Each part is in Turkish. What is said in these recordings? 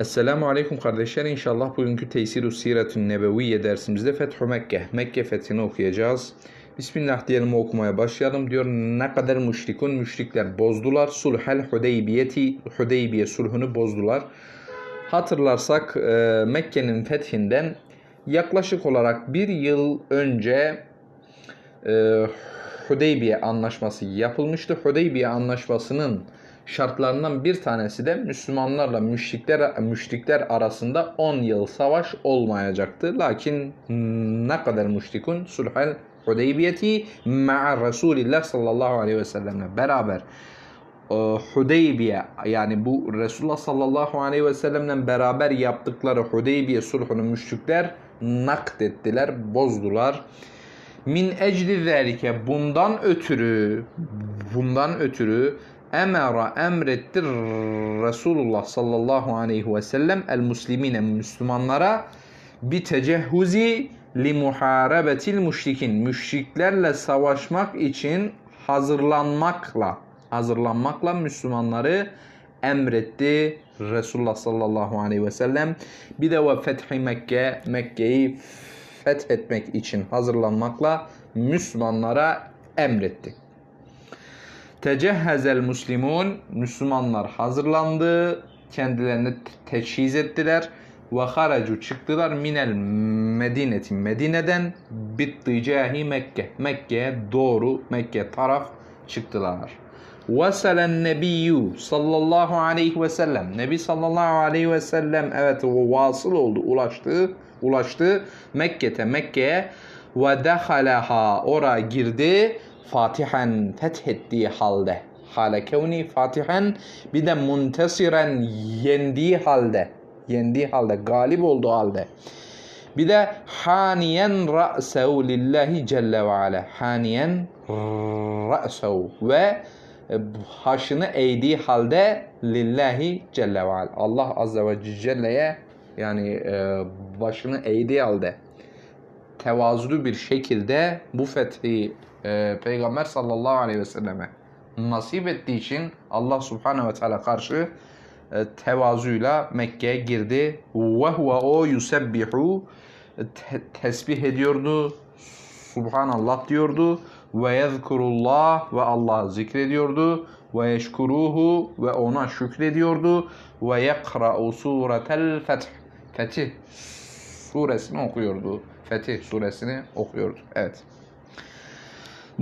Esselamu Aleyküm kardeşler. İnşallah bugünkü Teysir-u Siretün Nebeviye dersimizde Fethu Mekke, Mekke fethini okuyacağız. Bismillah diyelim okumaya başlayalım. Diyor ne kadar müşrikun, müşrikler bozdular. Sulhel Hudeybiyeti, Hudeybiye sulhunu bozdular. Hatırlarsak e, Mekke'nin fethinden yaklaşık olarak bir yıl önce e, Hudeybiye anlaşması yapılmıştı. Hudeybiye anlaşmasının şartlarından bir tanesi de Müslümanlarla müşrikler müşrikler arasında 10 yıl savaş olmayacaktı. Lakin ne kadar müşrikun sulhel Hudeybiyeti ma'a Resulillah sallallahu aleyhi ve sellemle beraber e, Hudeybiye yani bu Resulullah sallallahu aleyhi ve sellemle beraber yaptıkları Hudeybiye sulhunu müşrikler nakdettiler, bozdular. Min ecli zelike bundan ötürü bundan ötürü emara emretti Resulullah sallallahu aleyhi ve sellem el muslimine Müslümanlara bir tecehhuzi li muharebetil müşrikin müşriklerle savaşmak için hazırlanmakla hazırlanmakla Müslümanları emretti Resulullah sallallahu aleyhi ve sellem. Bir de ve fethi Mekke Mekke'yi fethetmek için hazırlanmakla Müslümanlara emretti. Tecehhezel muslimun Müslümanlar hazırlandı, kendilerini teçhiz ettiler ve haracu çıktılar minel medineti Medine'den bitticahi Mekke Mekke'ye doğru Mekke taraf çıktılar. Veselen nebiyyü sallallahu aleyhi ve sellem Nebi sallallahu aleyhi ve sellem evet o vasıl oldu ulaştı ulaştı Mekke'te Mekke'ye ve dehaleha oraya girdi Fatihan fethettiği halde. Hale kevni Fatihan bir de muntesiren yendiği halde. Yendiği halde galip olduğu halde. Bir de haniyen ra'sehu lillahi celle ve ala. Haniyen ra'sehu ve başını eğdiği halde lillahi celle ve ala. Allah azze ve celle'ye yani e, başını eğdiği halde tevazulu bir şekilde bu fethi e, Peygamber sallallahu aleyhi ve selleme nasip ettiği için Allah subhanehu ve teala karşı e, tevazuyla Mekke'ye girdi. Ve huve o yusebbihu te- tesbih ediyordu. Subhanallah diyordu. Ve yezkurullah ve Allah zikrediyordu. Ve yeşkuruhu ve ona şükrediyordu. Ve yekra'u suretel feth. Fetih suresini okuyordu. Fetih suresini okuyordu. Evet.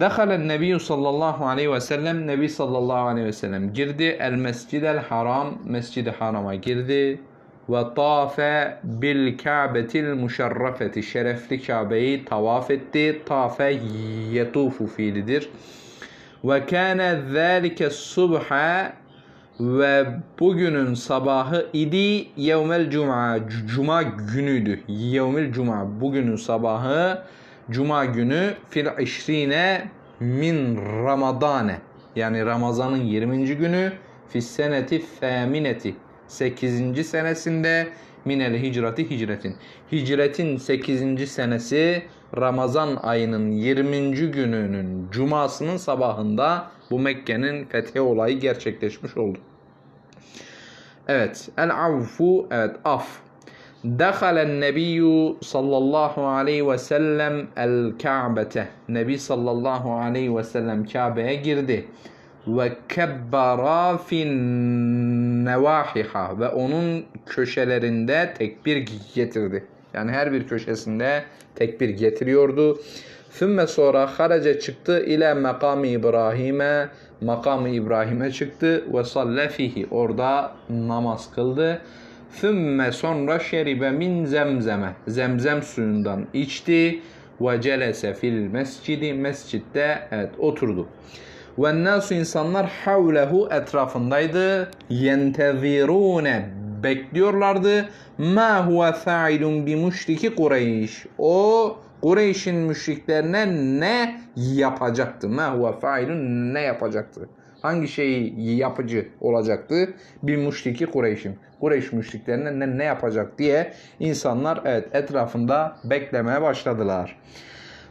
Dehalen Nebi sallallahu aleyhi ve sellem Nebi sallallahu aleyhi ve sellem girdi. El mescidel haram mescidi harama girdi. Ve tafe bil ka'betil muşerrafeti şerefli Kabe'yi tavaf etti. Tafe yetufu fiilidir. Ve kâne zâlike subha ve bugünün sabahı idi yevmel cuma cuma günüydü. Yevmel cuma bugünün sabahı cuma günü fil işrine min ramadane yani Ramazan'ın 20. günü fis seneti femineti 8. senesinde minel hicrati hicretin. Hicretin 8. senesi Ramazan ayının 20. gününün cumasının sabahında bu Mekke'nin fethi olayı gerçekleşmiş oldu. Evet. El avfu. Evet. Af. Dehalen nebiyyü sallallahu aleyhi ve sellem el Ka'bete. Nebi sallallahu aleyhi ve sellem Kabe'ye girdi. Ve kebbara fin. Ve onun köşelerinde tekbir getirdi. Yani her bir köşesinde tekbir getiriyordu. Sümme sonra haraca çıktı ile makamı İbrahim'e makamı İbrahim'e çıktı ve salle orada namaz kıldı. Sümme sonra şeribe min zemzeme zemzem suyundan içti ve celese fil mescidi mescitte evet oturdu. Ve nasu insanlar havlehu etrafındaydı. Yentezirune bekliyorlardı. Ma huve fa'ilun bi müşriki Kureyş. O Kureyş'in müşriklerine ne yapacaktı? Ma huve fa'ilun ne yapacaktı? Hangi şeyi yapıcı olacaktı? Bir müşriki Kureyş'in. Kureyş müşriklerine ne, ne yapacak diye insanlar evet etrafında beklemeye başladılar.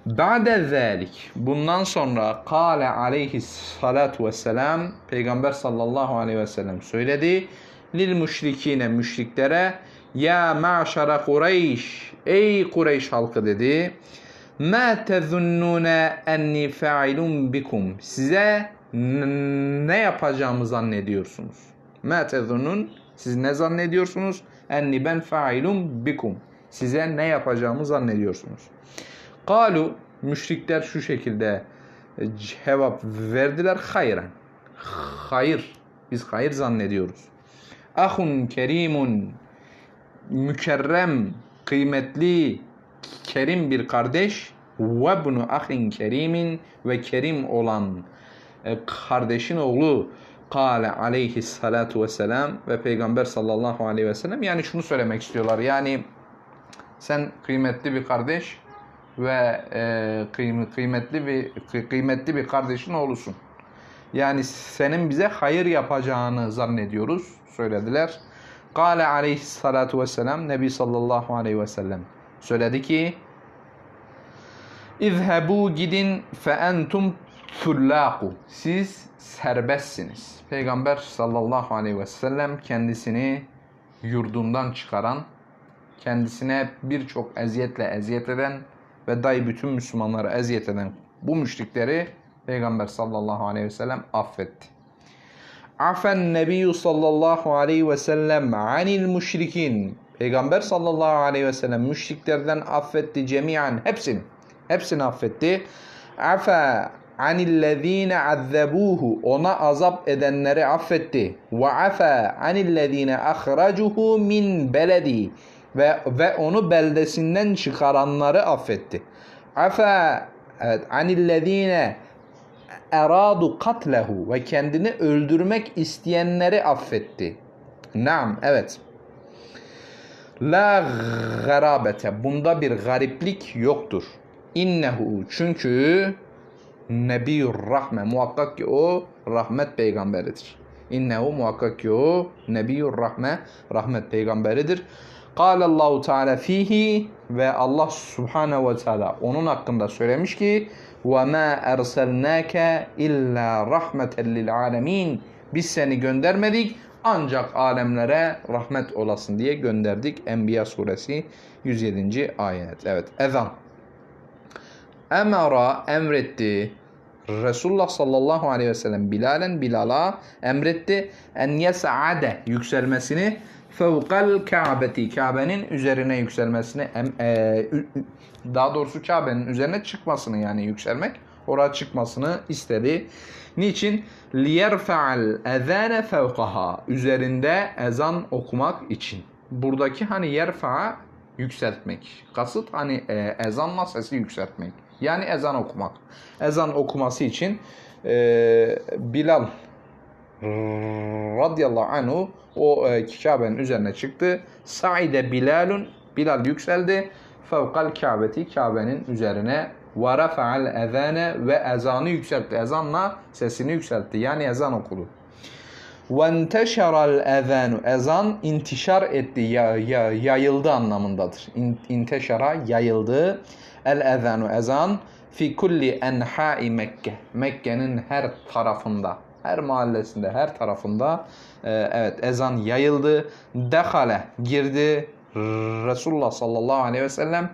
Ba'de zalik bundan sonra kâle aleyhissalatu vesselam Peygamber sallallahu aleyhi ve sellem söyledi. lil müşrikine müşriklere ya ma'şara Kureyş ey Kureyş halkı dedi ma tezunnune enni fa'ilun bikum size ne yapacağımı zannediyorsunuz ma tezunnun siz ne zannediyorsunuz enni ben fa'ilun bikum size ne yapacağımı zannediyorsunuz Kalu müşrikler şu şekilde e, cevap verdiler hayran. Hayır. Biz hayır zannediyoruz. Ahun kerimun mükerrem, kıymetli, kerim bir kardeş ve bunu ahin kerimin ve kerim olan kardeşin oğlu Kale aleyhissalatu vesselam ve Peygamber sallallahu aleyhi ve sellem yani şunu söylemek istiyorlar yani sen kıymetli bir kardeş ve e, kıym- kıymetli bir kı- kıymetli bir kardeşin oğlusun. Yani senin bize hayır yapacağını zannediyoruz söylediler. Kale aleyhissalatu vesselam Nebi sallallahu aleyhi ve sellem söyledi ki İzhebu gidin fe entum thullaku. Siz serbestsiniz. Peygamber sallallahu aleyhi ve sellem kendisini yurdundan çıkaran, kendisine birçok eziyetle eziyet eden ve dahi bütün Müslümanları eziyet eden bu müşrikleri Peygamber sallallahu aleyhi ve sellem affetti. Afen nebiyyü sallallahu aleyhi ve sellem anil müşrikin. Peygamber sallallahu aleyhi ve sellem müşriklerden affetti cemiyen hepsini. Hepsini affetti. Afa anillezine azzabuhu. Ona azap edenleri affetti. Ve afa anillezine ahracuhu min beledi. Ve, ve onu beldesinden çıkaranları affetti. Afa anillezine eradu katlehu ve kendini öldürmek isteyenleri affetti. Naam, evet. La garabete. Bunda bir gariplik yoktur. İnnehu. Çünkü Nebiyur Rahme. Muhakkak ki o rahmet peygamberidir. İnnehu muhakkak ki o Nebiyur Rahme. Rahmet peygamberidir. Allahu Teala fihi ve Allah Subhanahu ve Teala onun hakkında söylemiş ki ve ma erselnake illa rahmeten lil alamin. Biz seni göndermedik ancak alemlere rahmet olasın diye gönderdik. Enbiya suresi 107. ayet. Evet ezan. Emara emretti. Resulullah sallallahu aleyhi ve sellem Bilal'en Bilal'a emretti en yes'ade yükselmesini fevkal Ka'beti Kabe'nin üzerine yükselmesini e, daha doğrusu Kabe'nin üzerine çıkmasını yani yükselmek oraya çıkmasını istedi. Niçin? Liyerfa'al ezane fevkaha üzerinde ezan okumak için. Buradaki hani yerfa'a yükseltmek. Kasıt hani e, ezanla sesi yükseltmek. Yani ezan okumak. Ezan okuması için e, Bilal radıyallahu anhu o e, Kabe'nin üzerine çıktı. Saide Bilalun Bilal yükseldi. Fevkal Kabe'ti Kabe'nin üzerine ve rafa'al ezane ve ezanı yükseltti. Ezanla sesini yükseltti. Yani ezan okudu. وَانْتَشَرَ الْاَذَانُ Ezan intişar etti, ya, ya, yayıldı anlamındadır. İn, inteşara yayıldı. El-ezanu ezan fi kulli enha'i Mekke. Mekke'nin her tarafında, her mahallesinde, her tarafında e, evet ezan yayıldı. Dehale girdi. Resulullah sallallahu aleyhi ve sellem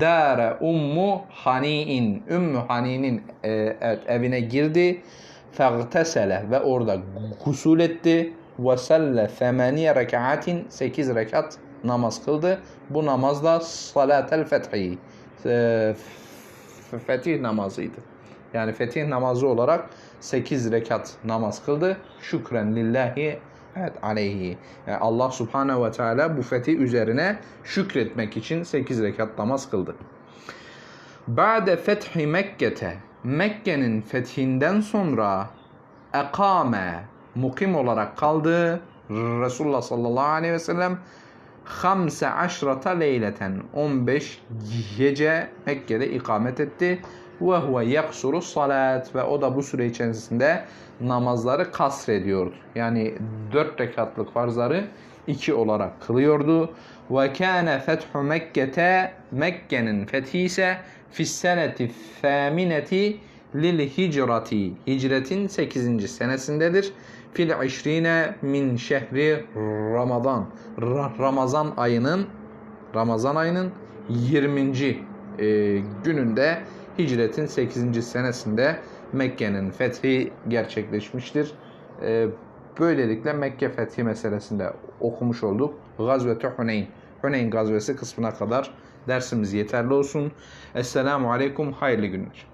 dare ummu hani'in. Ümmü hani'nin e, evet, evine girdi. Fagtesele ve orada gusül etti. Ve selle semaniye rekaatin 8 rekat namaz kıldı. Bu namaz da salatel fethi. e, Fetih namazıydı. Yani fetih namazı olarak 8 rekat namaz kıldı. Şükren lillahi evet aleyhi. Allah subhanehu ve teala bu fetih üzerine şükretmek için 8 rekat namaz kıldı. Ba'de fethi Mekke'te Mekke'nin fethinden sonra ekame mukim olarak kaldı. Resulullah sallallahu aleyhi ve sellem hamse aşrata leyleten 15 gece Mekke'de ikamet etti. Ve huve yaksuru salat ve o da bu süre içerisinde namazları kasrediyordu. Yani 4 rekatlık farzları 2 olarak kılıyordu. Ve kâne fethu Mekke'te Mekke'nin fethi ise fisseneti fâmineti lil hicrati hicretin 8. senesindedir. Fil işrine min şehri Ramazan. Ra- Ramazan ayının Ramazan ayının 20. e, gününde hicretin 8. senesinde Mekke'nin fethi gerçekleşmiştir. E, böylelikle Mekke fethi meselesinde okumuş olduk. Gazve-i Huneyn, Huneyn gazvesi kısmına kadar dersimiz yeterli olsun. Esselamu Aleyküm, hayırlı günler.